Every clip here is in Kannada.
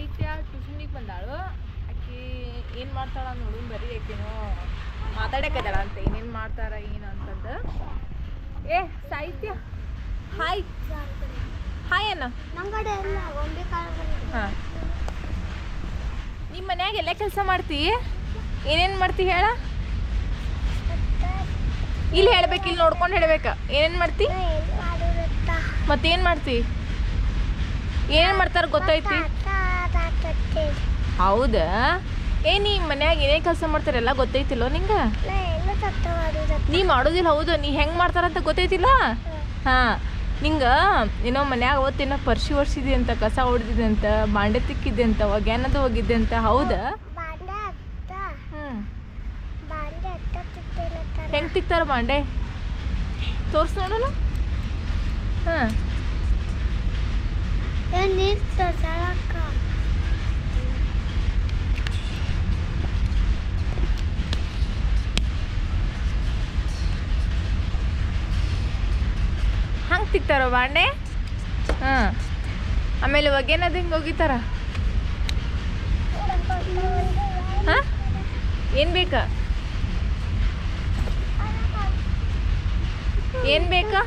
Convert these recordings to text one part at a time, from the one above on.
ಸಾಹಿತ್ಯ ಟ್ಯೂಷನಿಗೆ ಬಂದಾಳು. ಆಕಿ ಏನು ಮಾಡ್ತಾಳ ನೋಡು ಬರೀ ಆಕೆನೋ ಮಾತಾಡಕತ್ತಾಳ ಅಂತ ಏನೇನು ಮಾಡ್ತಾರ ಏನು ಅಂತಂದು. ಏ ಸಾಹಿತ್ಯ. ಹಾಯ್ ಹಾಯ್ ಅಣ್ಣ. ಹಾಂ. ನಿಮ್ಮ ಮನ್ಯಾಗ ಎಲ್ಲ ಕೆಲಸ ಮಾಡ್ತಿ? ಏನೇನು ಮಾಡ್ತಿ ಹೇಳ? ಇಲ್ಲಿ ಹೇಳ್ಬೇಕು ಇಲ್ಲಿ ನೋಡ್ಕೊಂಡು ಹೇಳ್ಬೇಕ. ಏನೇನು ಮಾಡ್ತಿ? ಮತ್ತೇನು ಮಾಡ್ತಿ? ಏನೇನು ಮಾಡ್ತಾರ ಗೊತ್ತೈತಿ ಹೌದಾ? ಏ ನೀ ಮನ್ಯಾಗ ಏನೇ ಕೆಲಸ ಮಾಡ್ತಾರೆಲ್ಲ ಗೊತ್ತೈತಿಲ್ಲೋ ನಿಂಗೆ? ನೀ ಮಾಡೋದಿಲ್ಲ ಹೌದು. ನೀ ಹೆಂಗೆ ಮಾಡ್ತಾರಂತ ಗೊತ್ತೈತಿಲ್ಲ? ಹಾಂ. ನಿಂಗೆ ಏನೋ ಮನ್ಯಾಗ ಅವತ್ತೇನೋ ಪರ್ಶಿ ಒರ್ಸಿದೆ ಅಂತ ಕಸ ಹೊಡೆದಿದೆ ಅಂತ ಬಾಂಡೆ ತಿಕ್ಕಿದ್ದೆ ಅಂತ ಒಗ್ಯಾನದ ಹೋಗಿದ್ದೆ ಅಂತ ಹೌದಾ? ಹೆಂಗ್ ಹೆಂಗೆ ತಿಕ್ತಾರ ಬಾಂಡೆ? ತೋರ್ಸ್ ನೋಡೋಣ. ಹಾಂ ನೀರು ತೋರ್ಸಳಕ್ಕ ಹಂಗೆ ತಿಕ್ತಾರ ಬಾಂಡೆ ಹಾಂ. ಆಮೇಲೆ ಒಗ್ಯಾನದು ಹಿಂಗೆ ಒಗಿತಾರ ಹಾಂ? ಏನು ಬೇಕಾ? ಏನು ಬೇಕಾ?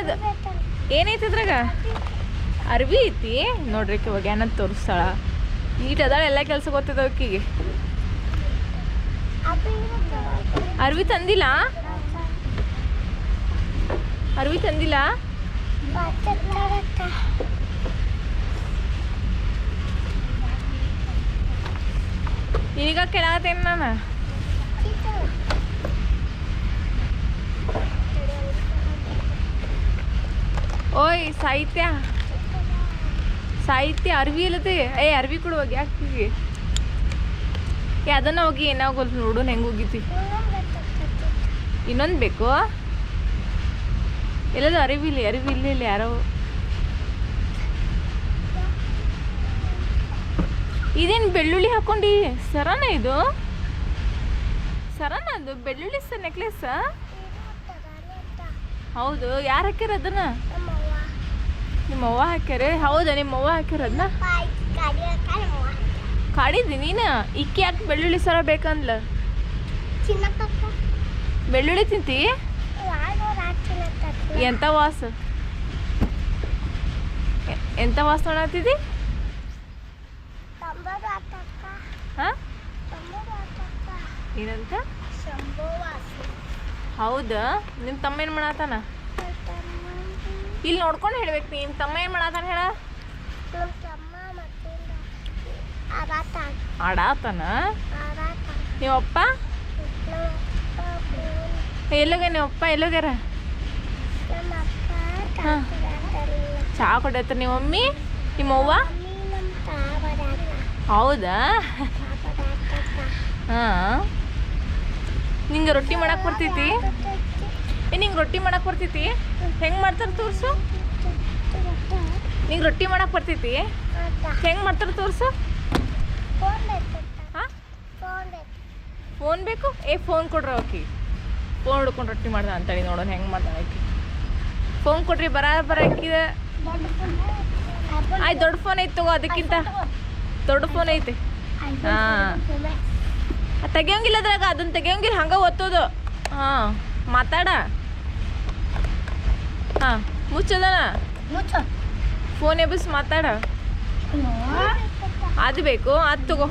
ಅದು ಏನೈತಿ ಅದ್ರಾಗ ಅರ್ವಿ ಐತಿ. ನೋಡ್ರಿ ಒಗ್ಯಾನದ್ ತೋರಿಸ್ತಾಳ. ಈಟ್ ಅದಾಳ ಎಲ್ಲ ಕೆಲಸ ಗೊತ್ತದ ಅಕ್ಕಿಗೆ ಅರ್ವಿ ತಂದಿಲ್ಲ? ಅರ್ವಿ ತಂದಿಲ್ಲ? ಈಗ ಕೆಳಗತ್ತೇನು ನಾನು ಓಯ್, ಸಾಹಿತ್ಯ. ಸಾಹಿತ್ಯ ಅರ್ವಿ ಇಲ್ಲದೆ ಏ, ಅರ್ವಿ ಕೂಡ ಹೋಗಿ ಹಾಕ್ತೀವಿ ಏ, ಅದನ್ನ ಹೋಗಿ ಏನಾಗೋಲ್ ನೋಡು ಹೆಂಗೆ ಹೋಗಿತಿ ಇನ್ನೊಂದು ಬೇಕು? ಎಲ್ಲದು ಅರಿವಿಲ್ಲಿ ಅರಿವಿಲ್ಲ ಇಲ್ಲಿ ಯಾರೋ. ಇದೇನು ಬೆಳ್ಳುಳ್ಳಿ ಹಾಕೊಂಡಿ? ಸರನ ಇದು? ಸರನ ಅದು? ಬೆಳ್ಳುಳ್ಳಿ ಸರ್ ನೆಕ್ಲೆಸ್? ಹೌದು ಯಾರು ಹಾಕ್ಯಾರ ಅದನ್ನ? ನಿಮ್ಮ ಅವ್ವ ಹಾಕ್ಯಾರ? ಹೌದಾ ನಿಮ್ಮ ಅವ್ವ ಹಾಕ್ಯಾರ ಅದನ್ನ? ಕಾಡಿದ್ದಿ ನೀನು? ಇಕ್ಕಿ ಯಾಕೆ ಬೆಳ್ಳುಳ್ಳಿ ಸರ ಬೇಕಂದ್ಲ? ಬೆಳ್ಳುಳ್ಳಿ ತಿಂತಿ? ಎಂತ ವಾಸ ಎಂಥ ವಾಸ ನೋಡತ್ತಿದ್ದಿ ಹಾ ಏನಂತ ಹೌದಾ ನಿಮ್ಮ ತಮ್ಮ ಏನು ಮಾಡತ್ತಾನ ಇಲ್ಲಿ ನೋಡ್ಕೊಂಡು ಹೇಳ್ಬೇಕು ನಿಮ್ಮ ತಮ್ಮ ಏನು ಮಾಡತ್ತಾನ ಹೇಳ ಆಡಾತನ ನೀವಪ್ಪ ಎಲ್ಲೋಗ್ಯ ನೀವಪ್ಪ ಎಲ್ಲೋಗ್ಯಾರ. ಚಹಾ ಕೊಡತ್ತ ನಿಮ್ಮ ಮಮ್ಮಿ? ನಿಮ್ಮವ್ವ ಹೌದಾ? ಹಾಂ. ನಿಂಗೆ ರೊಟ್ಟಿ ಮಾಡಕ್ಕೆ ಬರ್ತೈತಿ? ಏ ನಿಂಗೆ ರೊಟ್ಟಿ ಮಾಡಕ್ಕೆ ಬರ್ತೈತಿ? ಹೆಂಗೆ ಮಾಡ್ತಾರೆ ತೋರಿಸು? ನಿಂಗೆ ರೊಟ್ಟಿ ಮಾಡಕ್ಕೆ ಬರ್ತೈತಿ? ಹೆಂಗೆ ಮಾಡ್ತಾರೆ ತೋರಿಸು? ಹಾಂ? ಫೋನ್ ಬೇಕು? ಏ ಫೋನ್ ಕೊಡ್ರಿ ಆಕಿ. ಫೋನ್ ಹುಡ್ಕೊಂಡು ರೊಟ್ಟಿ ಮಾಡ್ದ ಅಂತೇಳಿ ನೋಡೋಣ ಹೆಂಗೆ ಮಾಡ್ದ ಆಕಿ. ಫೋನ್ ಕೊಡ್ರಿ ಬರ ಬರ ಆಕಿದ ಆಯ್ತು ದೊಡ್ಡ ಫೋನ್ ಐತೆ ತಗೋ ಅದಕ್ಕಿಂತ. ದೊಡ್ಡ ಫೋನ್ ಐತೆ. ಹಾಂ. ತೆಗಿಯೋಂಗಿಲ್ಲ ಅದ್ರಾಗ ಅದನ್ನ ತೆಗಿಯೋಂಗಿಲ್ಲ ಹಂಗೆ ಒತ್ತೋದು. ಹಾಂ ಮಾತಾಡ. ಹಾಂ ಮುಚ್ಚದನ? ಫೋನ್ ಎಬ್ಬಿಸ್ ಮಾತಾಡ. ಅದು ಬೇಕು ಅದು ತಗೋ.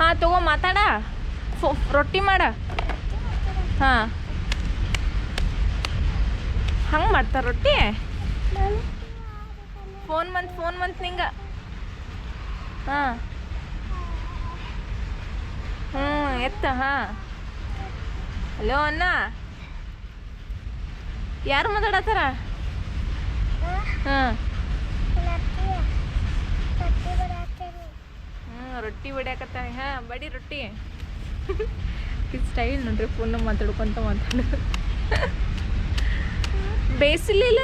ಹಾಂ, ತಗೋ, ಮಾತಾಡ. ರೊಟ್ಟಿ ಮಾಡ. ಹಾಂ. ಹಂಗೆ ಮಾಡ್ತಾರ ರೊಟ್ಟಿ? ಫೋನ್ ಮಂತ್ ಫೋನ್ ಮಂತ್ ನಿಂಗ. ಹಾಂ. ಹ್ಞೂ ಎತ್ತ, ಹಾಂ. ಹಲೋ, ಅಣ್ಣ. ಯಾರು ಮಾತಾಡತ್ತಾರ? ಹಾಂ. ರೊಟ್ಟಿ ಬಡಿಯಾಕತ್ತಾನೆ ಹಾಂ ಬಡಿ ರೊಟ್ಟಿ. ಸ್ಟೈಲ್ ನೋಡ್ರಿ ಫೋನ್ ಮಾತಾಡ್ಕೊಂತ ಮಾತಾಡು. ಬೇಯಿಸಲಿಲ್ಲ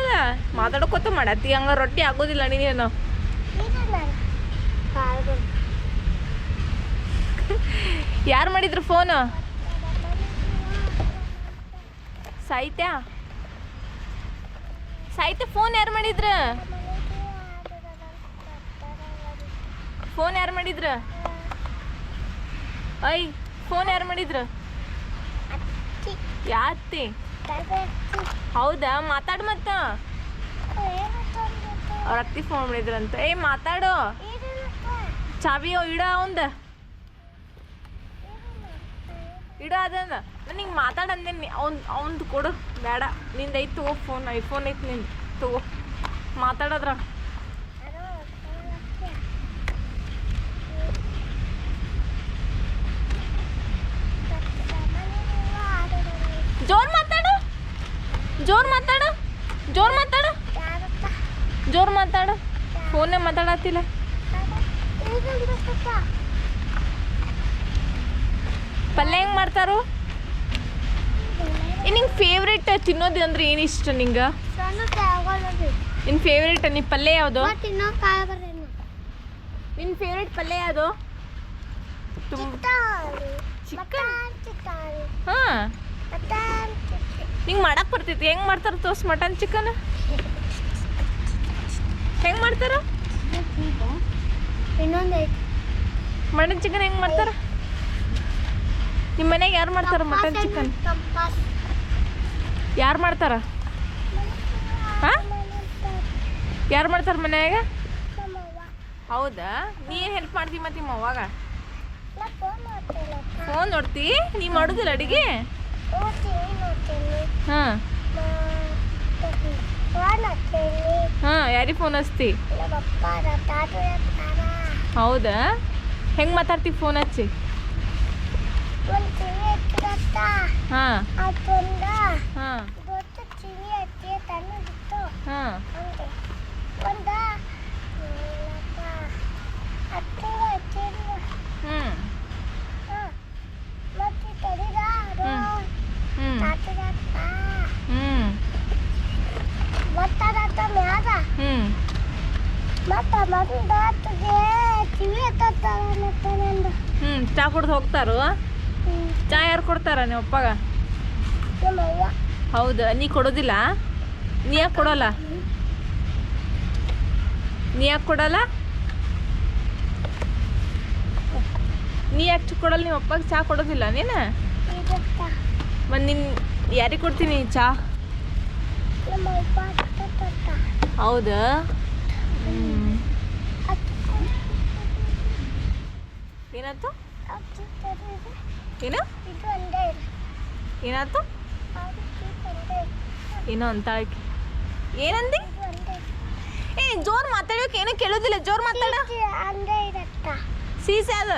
ಮಾತಾಡ್ಕೊತ ಮಾಡತ್ತಿ. ಹಂಗ ರೊಟ್ಟಿ ಆಗೋದಿಲ್ಲ ನೀನೇನು? ಯಾರು ಮಾಡಿದ್ರು ಫೋನು ಸಾಹಿತ್ಯ? ಸಾಹಿತ್ಯ ಫೋನ್ ಯಾರು ಮಾಡಿದ್ರ? ಫೋನ್ ಯಾರು ಮಾಡಿದ್ರ? ಐ ಫೋನ್ ಯಾರು ಮಾಡಿದ್ರ? ಯಾತಿ ಹೌದಾ? ಮಾತಾಡು ಮತ್ತ. ಅವ್ರ ಅತ್ತಿ ಫೋನ್ ಮಾಡಿದ್ರಂತ. ಏ ಮಾತಾಡು. ಚಾವಿ ಇಡ ಅವಂದ. ಇಡ ಅದಂದ ನಿಂಗೆ ಮಾತಾಡಂದೆ ಅವ್ನ್ ಅವ್ನ್ದು ಕೊಡು. ಬೇಡ. ನಿಂದ ಐತ್ ತಗೋ ಫೋನ್. ಐಫೋನ್ ಐತಿ ನಿಂದು. ತಗೋ. ಮಾತಾಡದ್ರ ಜೋರ್ ಮಾತಾಡು. ಜೋರ್ ಮಾತಾಡು. ಜೋರ್ ಮಾತಾಡು. ಜೋರ್ ಮಾತಾಡು. ಫೋನೇ ಮಾತಾಡತ್ತಿಲ್ಲ. ಪಲ್ಯ ಹೆಂಗೆ ಮಾಡ್ತಾರು? ನಿಂಗೆ ಫೇವ್ರೇಟ್ ತಿನ್ನೋದು ಅಂದ್ರೆ ಏನು ಇಷ್ಟ ನಿಂಗೆ? ನಿನ್ನ ಫೇವ್ರೇಟ್ ನಿನ್ನ ಪಲ್ಯ ಯಾವುದು? ನಿನ್ನ ಫೇವ್ರೇಟ್ ಪಲ್ಯ ಯಾವುದು? ತುಂಬ ಹಾಂ. ನಿಂಗೆ ಮಾಡಕ್ಕೆ ಬರ್ತೈತಿ. ಹೆಂಗ್ ಮಾಡ್ತಾರೆ ತೋರ್ಸ್ ಮಟನ್ ಚಿಕನ್ ಹೆಂಗೆ ಮಾಡ್ತಾರ? ಮಟನ್ ಚಿಕನ್ ಹೆಂಗೆ ಮಾಡ್ತಾರ? ನಿಮ್ಮ ಮನೆಗೆ ಯಾರು ಮಾಡ್ತಾರ ಮಟನ್ ಚಿಕನ್ ಯಾರು ಮಾಡ್ತಾರ? ಹಾ? ಯಾರು ಮಾಡ್ತಾರ ಮನೆಯಾಗ? ಹೌದಾ? ನೀ ಏನು ಹೆಲ್ಪ್ ಮಾಡ್ತೀವಿ ಮತ್ತೆ ನಿಮ್ಮ ಅವಾಗ ಫೋನ್ ನೋಡ್ತಿ? ನೀ ಮಾಡೋದಿಲ್ಲ ಅಡಿಗೆ? ಹಾಂ. ಹಾಂ ಯಾರಿಗೆ ಫೋನ್ ಹಚ್ತಿ? ಹೌದಾ? ಹೆಂಗೆ ಮಾತಾಡ್ತಿ ಫೋನ್ ಹಚ್ಚಿ? ಹಾಂ. ಹಾಂ. ಹಾಂ. ಹ್ಞೂ ಮತ್ತೆ ಮಂದಾತಿಗೆ ಕಿವಿ ಹ್ಞೂ ಚಾ ಕುಡ್ದು ಹೋಗ್ತಾರೋ? ಚಾ ಯಾರು ಕೊಡ್ತಾರ ನಿಮ್ಮ ಅಪ್ಪಗ? ಹೌದು ನೀ ಕೊಡೋದಿಲ್ಲ? ನೀ ಯಾಕೆ ಕೊಡೋಲ್ಲ? ನೀ ಯಾಕೆ ಕೊಡಲ್ಲ? ನೀ ಯಾಕೆ ಕೊಡಲ್ಲ? ನಿಮ್ಮ ಅಪ್ಪಗೆ ಚಾ ಕೊಡೋದಿಲ್ಲ ನೀನು? ಮತ್ತು ನಿನ್ನ ಯಾರಿಗೆ ಕೊಡ್ತೀನಿ ಚಾ? ಹೌದಾ. ಹ್ಮ್. ಏನಾಯ್ತು ಏನು? ಏನಾಯ್ತು ಏನೋ ಅಂತ ಏನಂದಿ? ಏ, ಜೋರ್ ಮಾತಾಡೋಕೆ ಏನೋ ಕೇಳೋದಿಲ್ಲ. ಜೋರ್ ಮಾತಾಡ. ಸೀಸೆ ಅದ.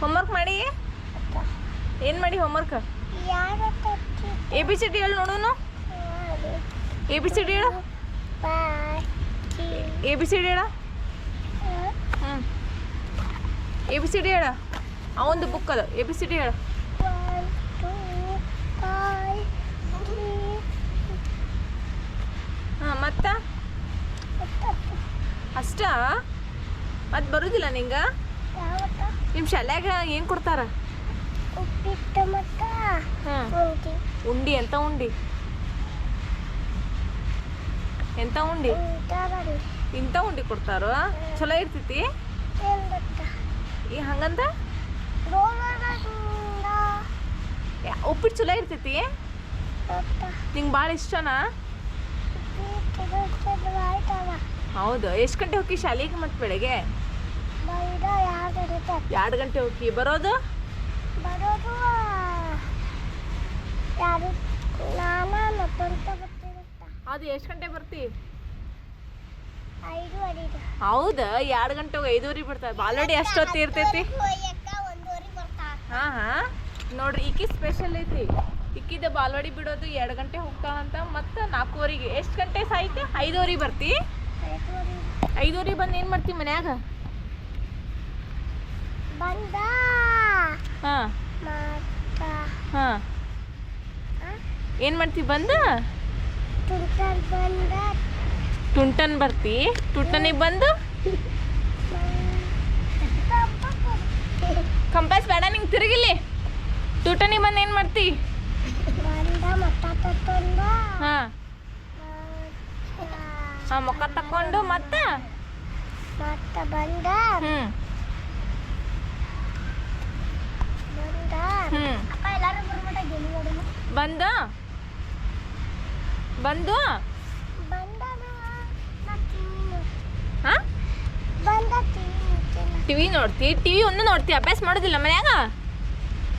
ಹೋಮ್ವರ್ಕ್ ಮಾಡಿ? ಏನು ಮಾಡಿ homework A B C D ಹೇಳಿ ನೋಡೋನು. ಎ ಬಿ ಸಿ ಡಿ ಹೇಳು. ಬಾಯ್ ಎ ಬಿ ಸಿ ಡಿ ಹೇಳ. ಎ ಬಿ ಸಿ ಡಿ ಹೇಳ. ಅವಂದು ಬುಕ್ ಅದು. ಎ ಬಿ ಸಿ ಡಿ ಹೇಳ. ಹಾಂ ಮತ್ತೆ? ಅಷ್ಟಾ? ಮತ್ತೆ ಬರುದಿಲ್ಲ ನಿಂಗೆ? ನಿಮ್ಮ ಶಾಲ್ಯಾಗ ಏನು ಕೊಡ್ತಾರ? ಉಪ್ಪಿಟ್ಟು ಮತ್ತ ಉಂಡಿ ಅಂತ ಉಂಡಿ. ಎಂತ ಉಂಡಿ? ಇಂಥ ಉಂಡಿ ಕೊಡ್ತಾರ? ಚಲೋ ಇರ್ತೈತಿ? ಈ ಹಂಗಂತ? ಉಪ್ಪಿಟ್ಟು ಚಲೋ ಇರ್ತೈತಿ? ನಿಂಗೆ ಭಾಳ ಇಷ್ಟನಾ? ಹೌದು, ಎಷ್ಟು ಗಂಟೆ ಹೋಗಿ ಶಾಲೆಗೆ ಮತ್ತೆ ಬೆಳಗ್ಗೆ? ಎರಡು ಗಂಟೆ ಹೋಗಿ ಬರೋದು? ಬರೋದು ಯಾರು ನಾನ ಮತ್ತೊಂತ ಗೊತ್ತಿರುತ್ತ ಅದು ಎಷ್ಟು ಗಂಟೆ ಬರ್ತಿ? ಹೌದ? ಎರಡು ಗಂಟೆ ಐದೂವರೆ ಬಿಡ್ತಾರೆ ಬಾಲ್ವಾಡಿ ಅಷ್ಟೊತ್ತು ಇರ್ತೈತಿ? ಹಾ ಹಾ. ನೋಡ್ರಿ ಇಕ್ಕಿ ಸ್ಪೆಷಲ್ ಐತಿ. ಇಕ್ಕಿದ ಬಾಲ್ವಾಡಿ ಬಿಡೋದು ಎರಡು ಗಂಟೆ ಹೋಗ್ತಾವಂತ ಮತ್ತು ನಾಲ್ಕೂವರೆಗೆ. ಎಷ್ಟು ಗಂಟೆ ಸಾಯ್ತು? ಐದೂವರೆಗೆ ಬರ್ತಿ? ಐದುವರೆ ಐದೂವರೆಗೆ ಬಂದು ಏನು ಮಾಡ್ತಿ ಮನ್ಯಾಗ? ಬಂದ. ಹಾಂ. ಹಾಂ. ಏನು ಮಾಡ್ತಿ ಬಂದ? ಟುಂಟನ್ ಬರ್ತಿ? ಟುಂಟನಿಗೆ ಬಂದು? ಕಂಪಾಸ್ ಬೇಡ ನಿಂಗೆ ತಿರುಗಿಲಿ ಟುಟನಿಗೆ ಬಂದು ಏನು ಮಾಡ್ತಿ? ತಕೊಂಡ ಹಾಂ. ಹಾಂ ಮುಖ ತಕ್ಕೊಂಡು ಮತ್ತೆ? ಹ್ಞೂ ಬಂದ ಹ್ಞೂ ಅಪ್ಪ ಎಲ್ಲಾರು ಬರ್ಬೇಡ ಗೆಲ್ಲಿ ನೋಡೋಣ ಬಂದು? ಟಿವಿ ನೋಡ್ತಿ? ಟಿವಿ ಒಂದು ನೋಡ್ತಿ ಅಭ್ಯಾಸ ಮಾಡೋದಿಲ್ಲ ಮನ್ಯಾಗ?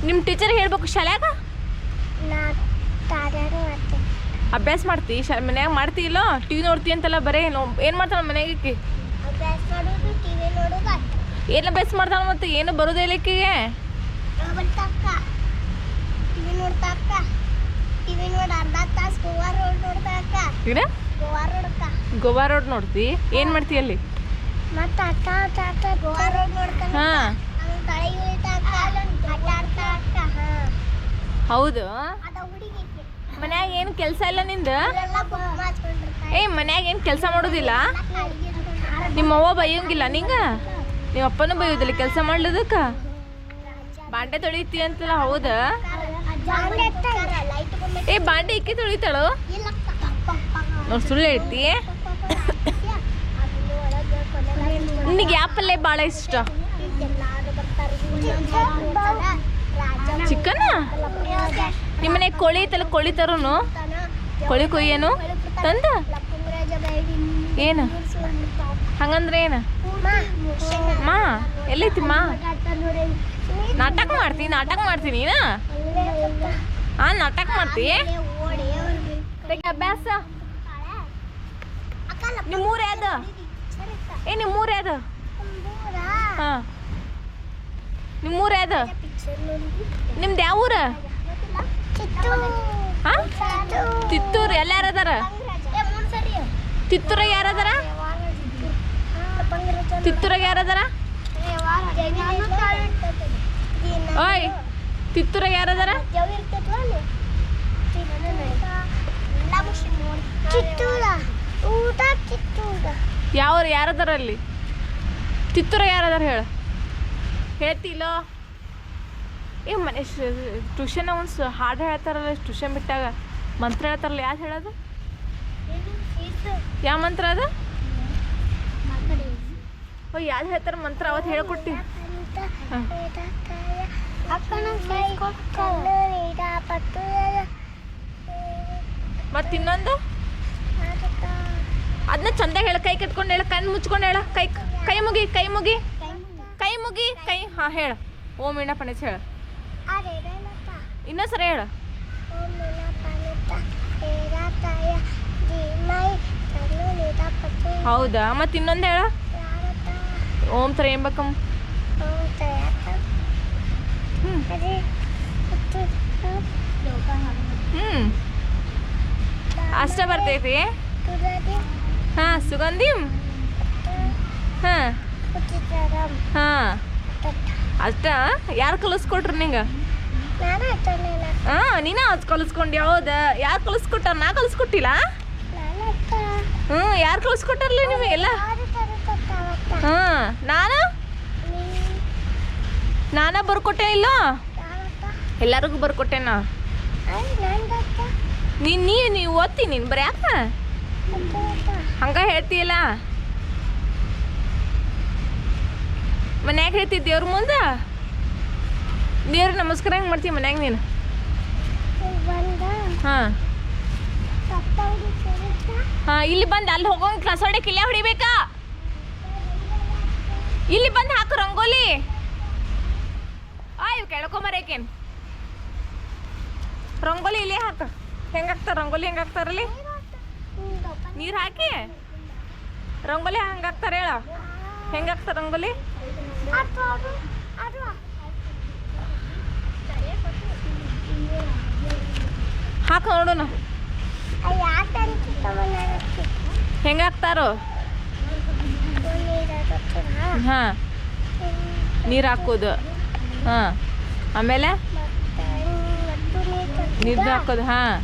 ನಿಮ್ಮ ಟೀಚರ್ ಹೇಳ್ಬೇಕು ಶಾಲ್ಯಾಗ? ಅಭ್ಯಾಸ ಮಾಡ್ತಿ? ಶಾ ಮನ್ಯಾಗ ಮಾಡ್ತಿ ಇಲ್ಲ? ಟಿವಿ ನೋಡ್ತಿ ಅಂತೆಲ್ಲ ಬರೇ ಏನು? ಮಾಡ್ತಾಳೆ ಮನ್ಯಾಗ ಏನ್ ಅಭ್ಯಾಸ ಮಾಡ್ತಾಳೆ ಮತ್ತೆ? ಏನು ಬರೋದೇ ಇಲ್ಲ ಗೋವಾ ರೋಡ್ ನೋಡ್ತಿ? ಏನು ಮಾಡ್ತಿ ಅಲ್ಲಿ? ಹೌದು? ಮನ್ಯಾಗ ಏನು ಕೆಲಸ ಇಲ್ಲ ನಿಂದ? ಏ ಮನ್ಯಾಗ ಏನು ಕೆಲಸ ಮಾಡೋದಿಲ್ಲ? ನಿಮ್ಮ ಅವ್ವ ಬೈಯಂಗಿಲ್ಲ ನಿಂಗ? ನಿಮ್ಮ ಅಪ್ಪನೂ ಬೈಯೋದಿಲ್ಲ ಕೆಲಸ ಮಾಡ್ಲದಕ್ಕ? ಬಾಂಡೆ ತೊಳಿತಿ ಅಂತಲ್ಲ ಹೌದಾ ಏ, ಬಾಂಡೆ ಇಕ್ಕಿ ತೊಳಿತಾಳು? ಸುಳ್ಳು ಹೇಳ್ತಿ. ನಿನಗೆ ಯಾವ ಪಲ್ಯ ಭಾಳ ಇಷ್ಟ? ಚಿಕನ್? ನಿಮ್ಮನೆ ಕೋಳಿ ಐತಲ್ಲ, ಕೋಳಿ ತರೋನು? ಕೋಳಿ ಕೊಯ್ಯೇನು? ತಂದ? ಏನು? ಹಂಗಂದ್ರೆ ಏನು? ಮಾ, ಎಲ್ಲೈತಿ ಮಾ? ನಾಟಕ ಮಾಡ್ತೀನಿ ನಾಟಕ ಮಾಡ್ತೀನಿ ಹಾ ನಾಟಕ ಮಾಡ್ತಿ? ತೆಗಿ ಅಭ್ಯಾಸ. ನಿಮ್ಮೂರ ಯಾವ್ದು? ಏ ನಿಮ್ಮೂರ ಯಾವ್ದು? ಹಾ. ನಿಮ್ಮೂರ ಯಾವ್ದು? ನಿಮ್ದು ಯಾವ ಊರ? ಹಾ? ತಿತ್ತೂರು. ಎಲ್ಲ ಯಾರದಾರ ತಿತ್ತೂರಾಗ ಯಾರದಾರ ತಿತ್ತೂರಾಗ ಯಾರದಾರ ಓಯ್. ತಿತ್ತೂರಾಗ ಯಾರದಾರ? ಯಾವ್ರು ಯಾರದಾರ ಅಲ್ಲಿ? ತಿತ್ತೂರಾಗ ಯಾರದಾರ ಹೇಳು. ಹೇಳ್ತಿಲ್ಲೋ ಏ ಮನೆ ಟ್ಯೂಷನ್ ಒಂದು ಹಾಡು ಹೇಳ್ತಾರಲ್ಲ ಟ್ಯೂಷನ್ ಬಿಟ್ಟಾಗ ಮಂತ್ರ ಹೇಳ್ತಾರಲ್ಲ ಯಾರು ಹೇಳೋದು? ಯಾವ ಮಂತ್ರ ಅದು? ಓ ಯಾರು ಹೇಳ್ತಾರ ಮಂತ್ರ ಅವತ್ತು ಹೇಳ್ಕೊಟ್ಟಿ. ಮತ್ತು ಇನ್ನೊಂದು ಅದನ್ನ ಚಂದ ಹೇಳ, ಕೈ ಕಟ್ಕೊಂಡು ಹೇಳ, ಕಣ್ಣು ಮುಚ್ಕೊಂಡು ಹೇಳ, ಕೈ ಕೈ ಮುಗಿ ಕೈ ಮುಗಿ. ಕೈ ಮುಗಿ, ಕೈ, ಹಾಂ, ಹೇಳ. ಓಂ ಇಣ್ಣ ಪಣೇಶ್ ಹೇಳ. ಇನ್ನೂ ಸರಿ ಹೇಳ. ಹೌದಾ? ಮತ್ತು ಇನ್ನೊಂದು ಹೇಳ. ಓಂ ತ್ರಯಂಬಕಂ. ಹ್ಞೂ ಅಷ್ಟ ಬರ್ತೈತಿ? ಹಾ, ಸುಗಂಧಿ? ಹಾಂ. ಹಾಂ. ಅಷ್ಟ? ಯಾರು ಕಲಿಸ್ಕೊಟ್ರು ನಿಂಗೆ? ಹಾ, ನೀನ ಕಲಿಸ್ಕೊಂಡಿ, ಹೌದಾ? ಯಾರು ಕಲಿಸ್ಕೊಟ್ಟಾರ ನಾ ಕಲಿಸ್ಕೊಟ್ಟಿಲ್ಲ? ಹ್ಞೂ ಯಾರು ಕಲಿಸ್ಕೊಟ್ಟಾರಲ್ಲ ನಿಮಗೆಲ್ಲ ಹ್ಞೂ ನಾನು? ನಾನ ಬರ್ಕೊಟ್ಟೇನಿಲ್ಲ ಎಲ್ಲರಿಗೂ ಬರ್ಕೊಟ್ಟೆನ? ನೀನು ನೀ ನೀ ಓದ್ತಿ ನೀನು, ಬರೀ ಯಾಕ? ಹಂಗ ಹೇಳ್ತೀಯಲ್ಲ? ಮನ್ಯಾಗ ಹೇಳ್ತಿ ದೇವ್ರ ಮುಂದೆ? ದೇವ್ರ ನಮಸ್ಕಾರ ಹೆಂಗೆ ಮಾಡ್ತೀವಿ ಮನ್ಯಾಗ ನೀನು? ಹಾಂ. ಇಲ್ಲಿ ಬಂದು ಅಲ್ಲಿ ಹೋಗೋಂಗೆ ಕ್ಲಾಸ್ ಹೊಡೆ ಇಲ್ಲೇ ಹೊಡಿಬೇಕಾ? ಇಲ್ಲಿ ಬಂದು ಹಾಕು ರಂಗೋಲಿ. ಆಯ್ ಕೆಳ್ಕೊಂಬರೇಕೇನು ರಂಗೋಲಿ ಇಲ್ಲೇ ಹಾಕ. ಹೆಂಗೆ ಹಾಕ್ತಾರ ರಂಗೋಲಿ ಹೆಂಗೆ ಹಾಕ್ತಾರಲ್ಲಿ ನೀರು ಹಾಕಿ? ರಂಗೋಲಿ ಹಂಗೆ ಹಾಕ್ತಾರೆ ಹೇಳ. ಹೆಂಗೆ ಹಾಕ್ತಾರ ರಂಗೋಲಿ? ಹಾಕ ನೋಡೋಣ ಹೆಂಗೆ ಹಾಕ್ತಾರೋ ಹಾಂ. ನೀರು ಹಾಕೋದು. ಹಾಂ. ಆಮೇಲೆ? ನೀರು ಹಾಕೋದು. ಹಾ ಹಾಂ.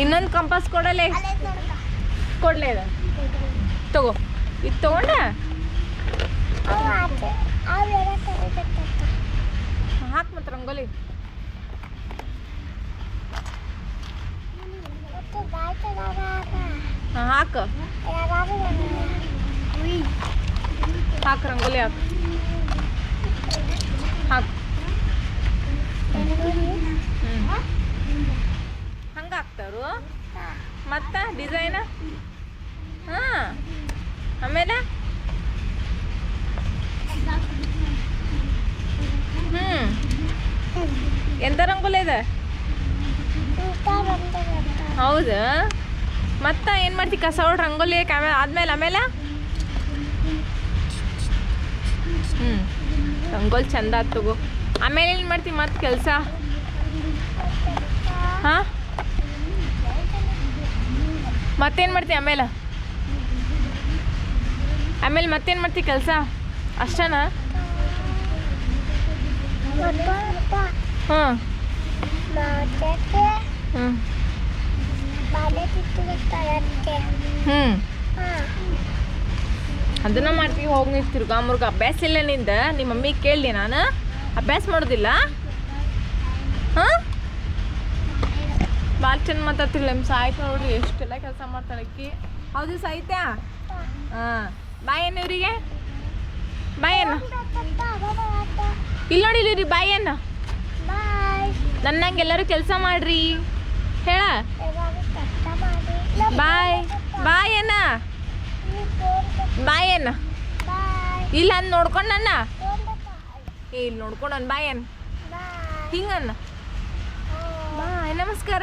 ಇನ್ನೊಂದು ಕಂಪಾಸ್ ಕೊಡಲೆ. ಕೊಡ್ಲೇ ಇದು. ತಗೋ. ಇದು ತಗೊಂಡ? ಹಾಕ್ ಮತ್ತೆ ರಂಗೋಲಿ ಹಾಕು. ಯಾರು ಹಾಕು ರಂಗೋಲಿ ಹಾಕು. ಹಾಕು. ಹಂಗೆ ಹಾಕ್ತಾರು ಮತ್ತು ಡಿಸೈನ ಹಾಂ. ಆಮೇಲೆ? ಹ್ಞೂ ಎಂಥ ರಂಗೋಲಿ ಇದೆ? ಹೌದಾ? ಮತ್ತೆ ಏನು ಮಾಡ್ತಿ? ಕಸ ಹೊಡ್ ರಂಗೋಲಿ ಆದ್ಮೇಲೆ ಆಮೇಲೆ ಹ್ಞೂ ರಂಗೋಲಿ ಚಂದ ತಗೋ. ಆಮೇಲೆ ಏನು ಮಾಡ್ತೀವಿ ಮತ್ತೆ ಕೆಲಸ? ಹಾಂ? ಮತ್ತೇನು ಮಾಡ್ತಿ ಆಮೇಲೆ? ಆಮೇಲೆ ಮತ್ತೇನು ಮಾಡ್ತಿ ಕೆಲಸ? ಅಷ್ಟನಾ? ಹಾಂ. ಹ್ಞೂ ಹ್ಞೂ ಅದನ್ನ ಮಾಡ್ತೀವಿ ಹೋಗಿ ನೀವು ತಿರ್ಗಾ ಮುರ್ಗ. ಅಭ್ಯಾಸ ಇಲ್ಲ ನಿಂದ. ನಿಮ್ಮ ಮಮ್ಮಿ ಕೇಳಿ ನಾನು. ಅಭ್ಯಾಸ ಮಾಡೋದಿಲ್ಲ? ಹಾಂ? ಭಾಳ ಚಂದ ಮಾತಾಡ್ತಿಲ್ಲ ನಿಮ್ಮ ಸಾಯ್ತು ನೋಡ್ರಿ ಎಷ್ಟೆಲ್ಲ ಕೆಲಸ ಮಾಡ್ತಾಳೆ ಅಕ್ಕಿ. ಹೌದು ಸಾಯ್ತ? ಹಾಂ. ಬಾಯ್ ಏನು ಇವರಿಗೆ. ಬಾಯ್ ಏನು ಇಲ್ಲಿ ನೋಡಿ ಇಲ್ಲಿ ಬಾಯ್ ಏನು ನನ್ನಂಗೆ ಎಲ್ಲರೂ ಕೆಲಸ ಮಾಡ್ರಿ. ಹೇಳ? ಬಾಯ್. ಬಾಯ್ ಏನ ಬಾಯ್ ಏನು ಬಾಯ್. ಇಲ್ಲ ಅಂದ್ ನೋಡ್ಕೊಂಡು ನನ್ನ ಏ ಇಲ್ಲಿ ನೋಡ್ಕೊಂಡು ನನ್ನ ಬಾಯ್. ಏನು ಬಾಯ್ ಹಿಂಗನ್ನ ಬಾಯ್ ನಮಸ್ಕಾರ.